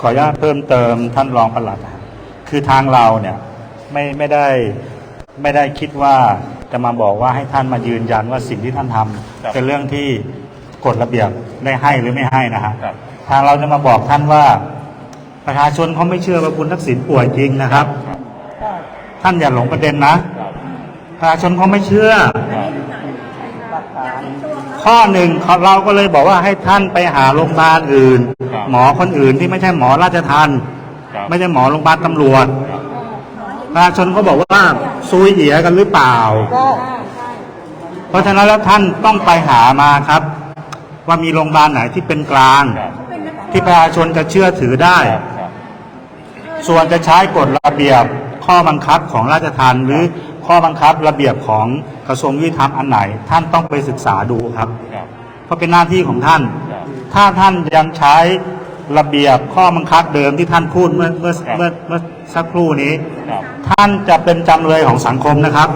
ขออนุญาตเพิ่มเติมท่านรองปลัดนะครับคือทางเราเนี่ยไม่ไม่ได้ไม่ได้คิดว่าจะมาบอกว่าให้ท่านมายืนยันว่าสิ่งที่ท่านทำครับเป็นเรื่องที่กฎระเบียบได้ให้หรือไม่ให้นะฮะครับทางเราจะมาบอกท่านว่า ประชาชนเขาไม่เชื่อว่าคุณทักษิณป่วยจริงนะครับ ท่านอย่าหลงประเด็นนะครับประชาชนเขาไม่เชื่อครับ ข้อหนึ่งเราก็เลยบอกว่าให้ท่านไปหาโรงพยาบาลอื่น ครับหมอคนอื่นที่ไม่ใช่หมอราชทันครับ ไม่ใช่หมอโรงพยาบาลตำรวจครับ ประชาชนเขาบอกว่าซุยเอียกันหรือเปล่า เพราะฉะนั้นแล้วท่านต้องไปหามาครับ ว่ามีโรงพยาบาลไหนที่เป็นกลาง ครับที่ประชาชนจะเชื่อถือได้ ครับครับ ส่วนจะใช้กฎระเบียบข้อบังคับของราชทันหรือ ข้อบังคับระเบียบของกระทรวงยุติธรรมอันไหน ท่านต้องไปศึกษาดูครับ ครับเพราะเป็นหน้าที่ของท่าน ครับถ้าท่านยังใช้ระเบียบข้อบังคับเดิมที่ท่านพูดเมื่อเมื่อครับเมื่อเมื่อสักครู่นี้ ครับท่านจะเป็นจำเลยของสังคมนะครับ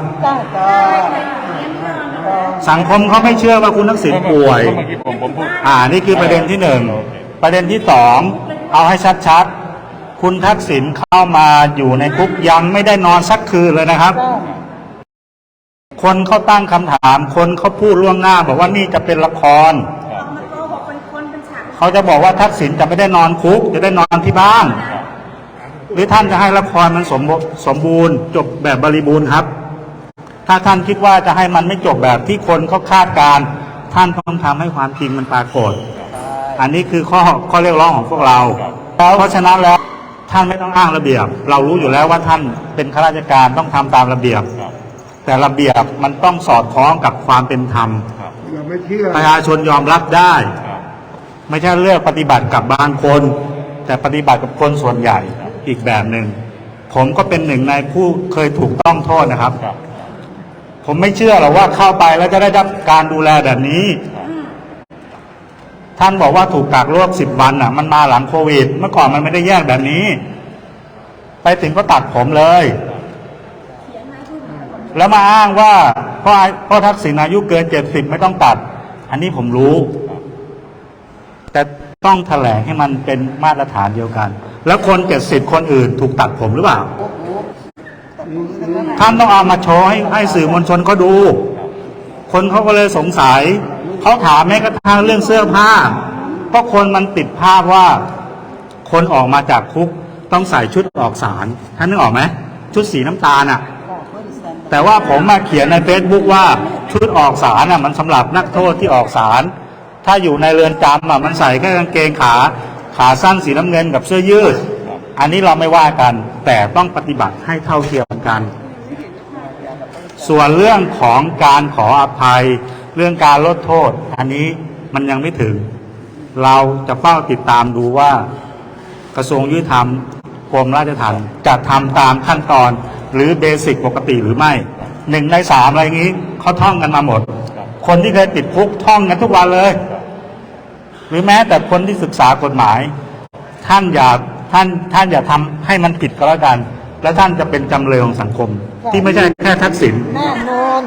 สังคมเขาไม่เชื่อว่าคุณทักษิณป่วย เมื่อกี้ผมผมพูด อ่านี่คือประเด็นที่หนึ่งโอเคประเด็นที่สองเอาให้ชัดๆ คุณทักษิณเข้ามาอยู่ในคุกยังไม่ได้นอนสักคืนเลยนะครับ คนเขาตั้งคำถาม คนเขาพูดล่วงหน้า บอกว่านี่จะเป็นละคร เขาจะบอกว่าทักษิณจะไม่ได้นอนคุก จะได้นอนที่บ้าน หรือท่านจะให้ละครมันสมบสมบูรณ์ จบแบบบริบูรณ์ครับ ถ้าท่านคิดว่าจะให้มันไม่จบแบบที่คนเขาคาดการ ท่านต้องทำให้ความจริงมันปรากฏ อันนี้คือข้อข้อเรียกร้องของพวกเรา เพราะฉะนั้นแล้ว ท่านไม่ต้องอ้างระเบียบ เรารู้อยู่แล้วว่าท่านเป็นข้าราชการต้องทำตามระเบียบครับแต่ระเบียบมันต้องสอดคล้องกับความเป็นธรรมครับเราไม่เชื่อประชาชนยอมรับได้ครับไม่ใช่เลือกปฏิบัติกับบางคน แต่ปฏิบัติกับคนส่วนใหญ่อีกแบบหนึ่งผมก็เป็นหนึ่งในผู้เคยถูกต้องโทษนะครับครับผมไม่เชื่อหรอกว่าเข้าไปแล้วจะได้รับการดูแลแบบนี้ ท่านบอกว่าถูกกักโรคสิบวันอะ มันมาหลังโควิด เมื่อก่อนมันไม่ได้แยกแบบนี้ ไปถึงก็ตัดผมเลย แล้วมาอ้างว่าเพราะพราะทักษิณอายุเกินเจ็ดสิบไม่ต้องตัด อันนี้ผมรู้ แต่ต้องแถลงให้มันเป็นมาตรฐานเดียวกัน แล้วคนเจ็ดสิบคนอื่น ถูกตัดผมหรือเปล่า ท่านต้องเอามาโชว์ให้ให้สื่อมวลชนเขาดู คนเขาก็เลยสงสัย เขาถามแม้กระทั่งเรื่องเสื้อผ้า เพราะคนมันติดภาพว่า คนออกมาจากคุกต้องใส่ชุดออกสารท่านนึกออกไหมชุดสีน้ำตาลอะ แต่ว่าผมมาเขียนในเฟซบุ๊กว่าชุดออกสารอะมันสำหรับนักโทษที่ออกสาร ถ้าอยู่ในเรือนจำอะมันใส่แค่กางเกงขาขาสั้นสีน้ำเงินกับเสื้อยืด อันนี้เราไม่ว่ากัน แต่ต้องปฏิบัติให้เท่าเทียมกัน ส่วนเรื่องของการขออภัย เรื่องการลดโทษ อันนี้มันยังไม่ถึง เราจะเฝ้าติดตามดูว่ากระทรวงยุติธรรมกรมราชทัณฑ์จะทำตามขั้นตอนหรือเบสิกปกติหรือไม่หนึ่งในสามอะไรอย่างนี้เขาท่องกันมาหมด คนที่เคยติดคุกท่องกันทุกวันเลย หรือแม้แต่คนที่ศึกษากฎหมาย ท่านอย่าท่านท่านอย่าทำให้มันผิดก็แล้วกัน แล้วท่านจะเป็นจำเลยของสังคม ที่ไม่ใช่แค่ทักษิณแน่นอน